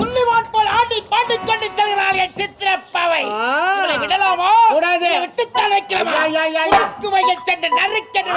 துள்ளிவான் போல் ஆடி பாடிக் கொண்டு செல்கிறாள் என் சித்திரப்பாவை. விடலாமா? கூடாது. விட்டுத்தான். உருக்குவையில் சென்று நறுக்கென்று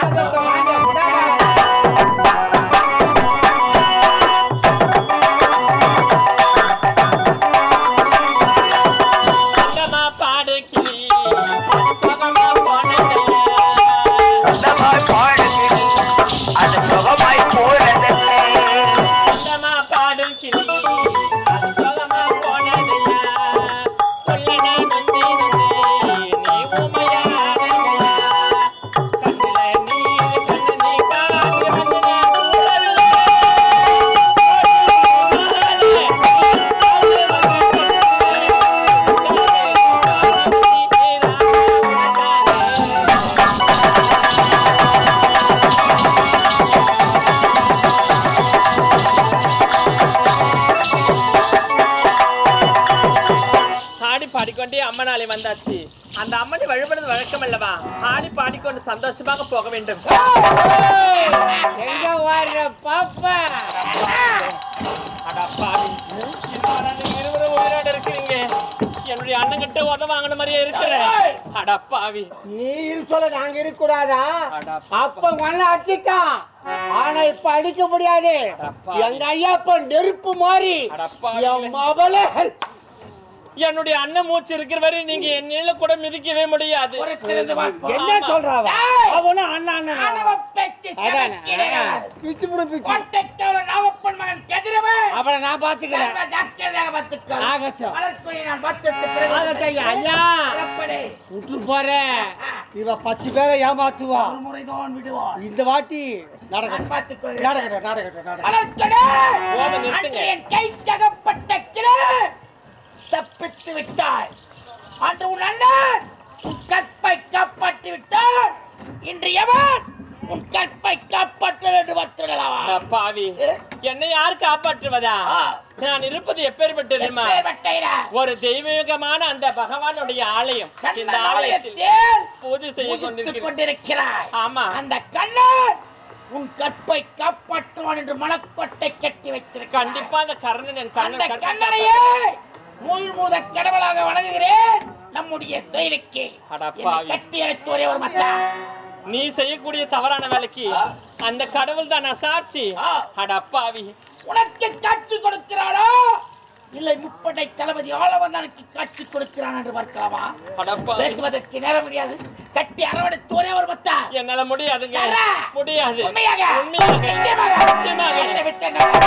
அம்மனாலே வந்தாச்சு. அந்த அம்மனை வழிபடுவது வழக்கம் அல்லவா? ஆடி பாடிக்கொண்டு சந்தோஷமாக போக வேண்டும். எங்க வர்ற பாப்பா? இருக்கிறீங்க. என்னுடைய அண்ணன் கிட்ட உத வாங்கின மாதிரியே இருக்கிற. அடப்பாவி நீ சொல்ல நாங்க இருக்க கூடாதா அப்ப மண்ண அடிச்சிட்டான் ஆனா இப்ப அடிக்க முடியாது. எங்க ஐயா இப்ப நெருப்பு மாறி. என் என்னுடைய அண்ணன் மூச்சு இருக்கிற வரை நீங்க என் நிழல கூட மிதிக்கவே முடியாது. என்ன சொல்றாவ? அவனும் அண்ணா அண்ணன் ஆணவ பேச்சு அதானே சமைக்கிறார். பிச்சு புடு பிச்சு. அப்புறம் நான் பாத்துக்கிறேன். ஆகட்டும். ஆகட்டும் ஐயா. விட்டு போறேன் இவ பத்து பேரை ஏமாத்துவா? ஒரு முறைதான் விடுவான் இந்த வாட்டி நடக்கட்டும். நடக்கட்டும் நடக்கட்டும் நடக்கட்டும். கை தகப்பட்ட கிளை தப்பித்து விட்டாய் அன்று உன் அண்ணன் உன் கற்பை காப்பாற்றி விட்டான் இன்று எவன் உன் கற்பை காப்பாற்ற என்று வந்துடலாமா அடப்பாவி என்னை யார் காப்பாற்றுவதா? நான் இருப்பது எப்பேற்பட்ட தெரியுமா? ஒரு தெய்வீகமான அந்த பகவானுடைய ஆலயம். இந்த ஆலயத்தில் பூஜை செய்ய கொண்டிருக்கிறேன். கொண்டிருக்கிறாய். ஆமா. அந்த கண்ணன் உன் கற்பை காப்பாற்றுவான் என்று மனக்கொட்டை கட்டி வைத்திருக்கிறான் கண்டிப்பா அந்த கர்ணன் என் கண்ணனையே முழு மூத கடவுளாக வணங்குகிறேன் நம்முடைய தொழிலுக்கு. கட்டி அழைத்து ஒரே ஒரு மத்தா. நீ செய்யக்கூடிய தவறான வேலைக்கு அந்த கடவுள் தான் நான் சாட்சி. அடப்பாவி. உனக்கு காட்சி கொடுக்கிறாளோ? இல்லை முப்படை தளபதி ஆளவந்தானுக்கு காட்சி கொடுக்கிறான் என்று பார்க்கலாமா? பேசுவதற்கு நேரம் முடியாது. கட்டி அரவணைத்து ஒரே ஒரு மத்தா. என்னால முடியாதுங்க. முடியாது. உண்மையாக. உண்மையாக. நிச்சயமாக. நிச்சயமாக.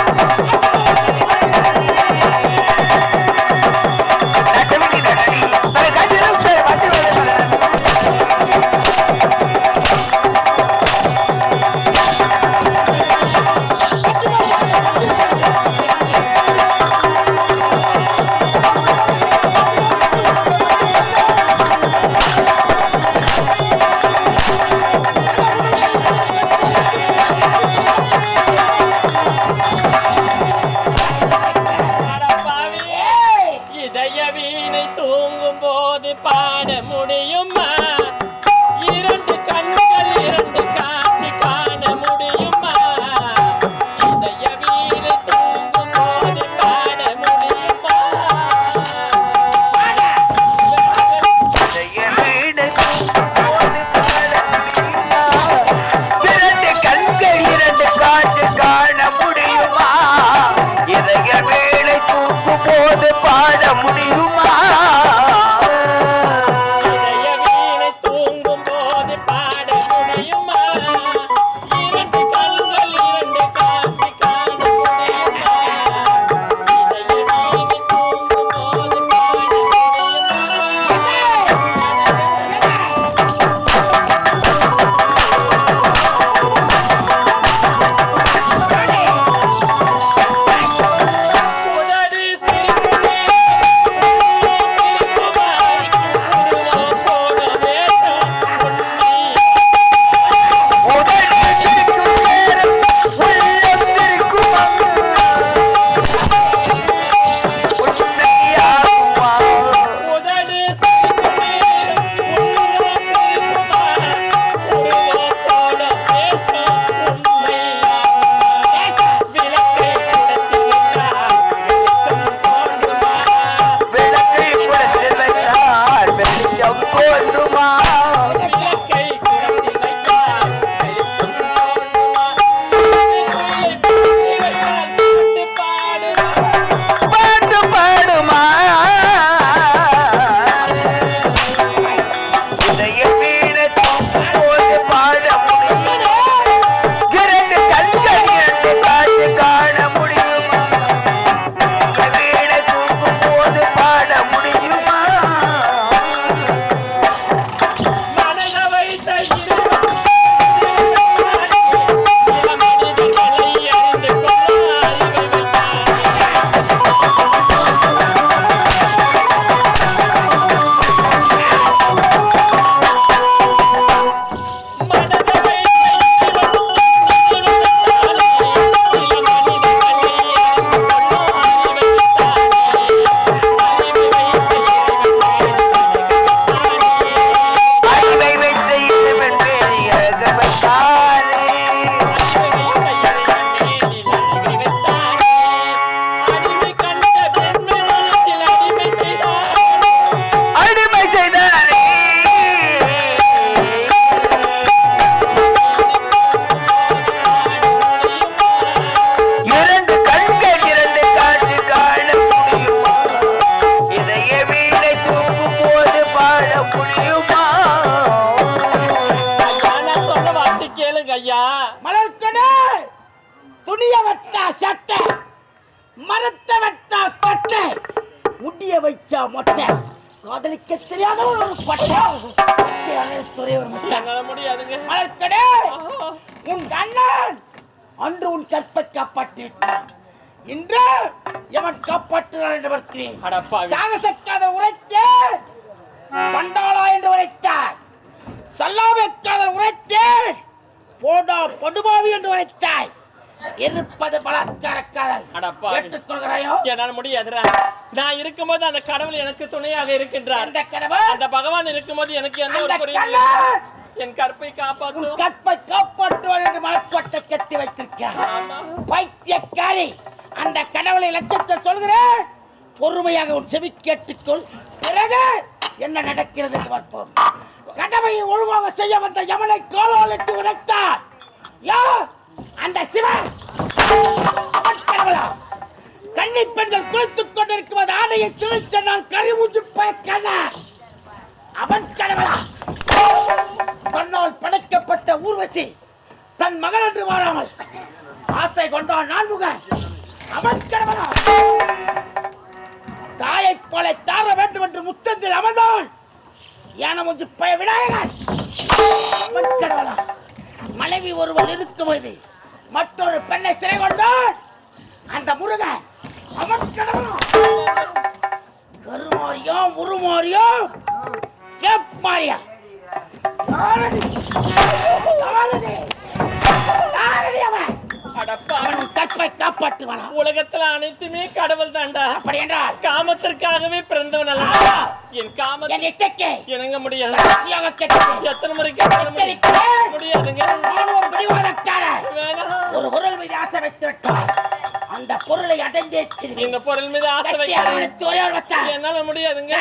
வெட்டா கட்டை முடிய வைச்சா மொட்டை. காதலிக்க தெரியாத ஒரு பட்டை துறை ஒரு முட்டை. முடியாதுங்க. மலர்க்கடே உன் அண்ணன் அன்று உன் கற்பை காப்பாற்றி இன்று எவன் காப்பாற்றுகிறான் என்று பார்க்கிறேன். சாகசக்காத உரைத்தேன் பண்டாளா என்று உரைத்தாய் சல்லாபக்காதல் உரைத்தேன் போடா படுபாவி என்று உரைத்தாய். இருப்பது பலாத்கார காதல். ஏற்றுக்கொள்கிறாயோ? என்னால முடியாதுடா. நான் இருக்கும்போது அந்த கடவுள் எனக்கு துணையாக இருக்கின்றார். அந்த கடவுள்? அந்த பகவான் இருக்கும்போது எனக்கு எந்த ஒரு குறையும் என் கற்பை உன் காப்பாற்றும் கற்பை காப்பாற்றுவான் என்று மனக்கோட்டை கட்டி வைத்திருக்கிறார். பைத்தியக்காரி அந்த கடவுளை லட்சத்தை சொல்கிறேன். பொறுமையாக உன் செவி கேட்டுக்கொள். பிறகு என்ன நடக்கிறது என்று பார்ப்போம். கடமையை ஒழுங்காக செய்ய வந்த யமனை கோலாலிட்டு உதைத்தார். யார்? அந்த சிவன். கன்னி பெண்கள் குளித்துக் கொண்டிருக்கும் அந்த ஆடையை திணிச்ச நான் கரிமூச்சு பயக்கல. அவன் கடவுளா. தன்னால் படைக்கப்பட்ட ஊர்வசி தன் மகள் என்று வாழாமல் ஆசை கொண்டான் நான்முகன். அவன் கடவுளா. தாயைப் போல தார வேண்டும் என்று முத்தத்தில் அமர்ந்தான். யானமுஞ்சு பய விநாயகன். அவன் கடவுளா. மனைவி ஒருவன் இருக்கும்போது மற்றொரு பெண்ணை சிறை கொண்டான். அந்த முருகன் அவன் கருமாரியம் உருமாரியம். கேப் மாரியா. அவன். கற்பை காப்பாற்றுவானா. உலகத்துல அனைத்துமே கடவுள் தான்டா. அப்படி என்றால் காமத்திற்காகவே பிறந்தவன் அல்ல என் காம என் இச்சைக்கு இணங்க முடியாது. கடைசியாக கேட்கிறேன் எத்தனை முறை. எச்சரிக்கிறேன். முடியாதுங்க. நான் ஒரு பிடிவாதக்காரன் வேணாம் ஒரு பொருள் மீது ஆசை வைத்து அந்த பொருளை அடைந்தே இந்த பொருள் மீது ஆசை வைக்கிறேன் ஒரே ஒரு என்னால முடியாதுங்க.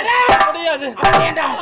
முடியாது. என்றால்.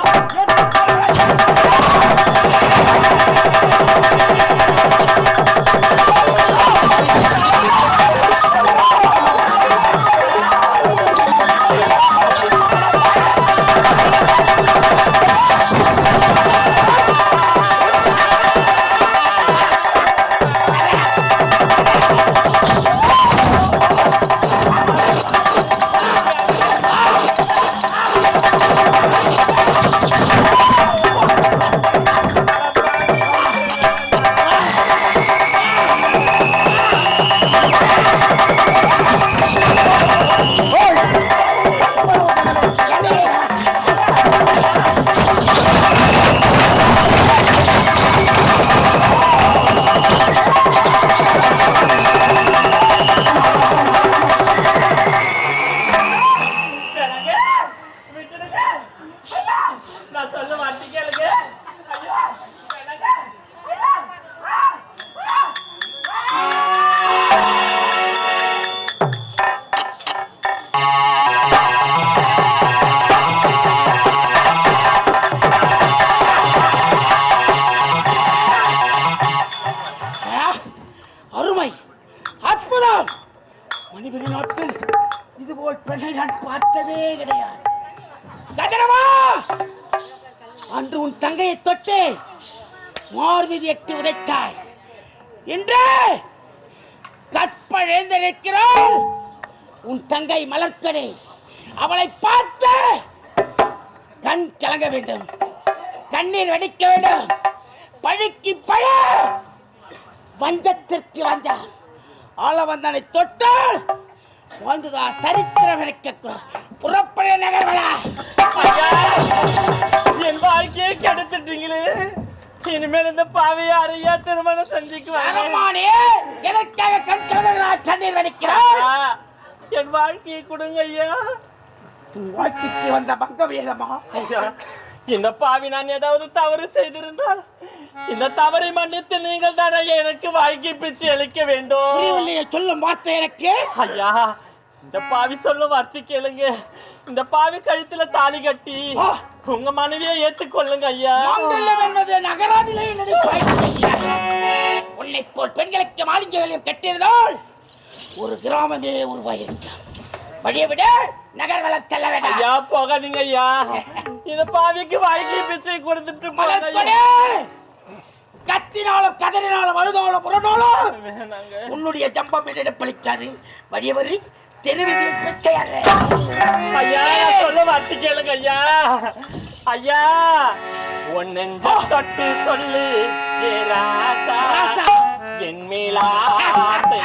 பார்த்ததே கிடையாது. கதிரவா அன்று உன் தங்கையை தொட்டு மார்மீதி எட்டு உதைத்தாய். இன்று கற்பழிந்து நிற்கிறாள். உன் தங்கை மலர்கடை அவளை பார்த்து கண் கலங்க வேண்டும் கண்ணீர் வெடிக்க வேண்டும். பழுக்கி பழ! வஞ்சத்திற்கு வஞ்சம் ஆளவந்தனை தொட்டால் வாழ்ந்ததா சரித்திரம் இருக்க புறப்பட நகர்வலா? என் வாழ்க்கையை கெடுத்துட்டீங்களே. இனிமேல் இந்த பாவியை அறையா திருமணம் செஞ்சுக்குவாங்க அரமானே எதற்காக கண் கலங்குகிறாய் கண்ணீர் வடிக்கிறாய் ஐயா, என் வாழ்க்கையை கொடுங்க ஐயா. வாழ்க்கைக்கு வந்த பங்க வேதமா ஐயா, இந்த பாவி நான் ஏதாவது தவறு செய்திருந்தால் இந்த தவறை மன்னித்து நீங்கள் தானே எனக்கு வாழ்க்கை பிச்சு அளிக்க வேண்டும். புரியவில்லையே சொல்லும் வார்த்தை எனக்கு. ஐயா இந்த பாவி சொல்லும் வார்த்தை கேளுங்க. இந்த பாவி கழுத்துல தாலி கட்டி. உங்க மனைவியை ஏத்துக்கொள்ளுங்க ஐயா. என்பது நகராதிலே உன்னை போல் பெண்களுக்கு மாளிகைகளையும் கட்டியிருந்தால் ஒரு கிராமமே உருவாயிருக்கும். வழியை விட நகர் வளர்த்தல்ல வேண்டாம். ஐயா போகாதீங்க ஐயா. இந்த பாவிக்கு வாழ்க்கை பிச்சை கொடுத்துட்டு ஐயா. கத்தினாலும் கதறினாலும் அழுதாலும் வேணாங்க. உன்னுடைய ஜம்பம் என்னிடம் பலிக்காது வடியவரி தெருவிதில் பிச்சை அல்ல ஐயா சொல்ல வார்த்தை கேளுங்க ஐயா. ஐயா உன் நெஞ்ச தொட்டு சொல்லு. என் மேல ஆசை.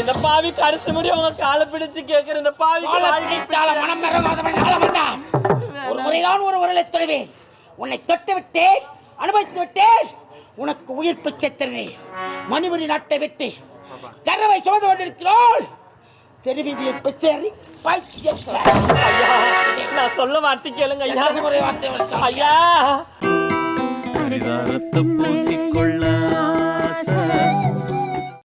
இந்த பாவி கடைசி முறை உங்க காலை பிடிச்சு கேக்குற இந்த பாவி காலப்பிடித்தால மனம் வேண்டாம். ஒரு முறைதான் ஒரு உரலை தொடுவேன். உன்னை தொட்டு விட்டேன். அனுபவித்து விட்டேன். உனக்கு உயிர் பிச்சை தருவேன். மணிபுரி நாட்டை விட்டு கரவை சுமந்து கொண்டிருக்கிறோள். தெருவீதியில் பிச்சை பைத்தியக்கார. நான் சொல்ல வார்த்தை கேளுங்க ஐயா. முறை வார்த்தை விட்டாய்? ஐயா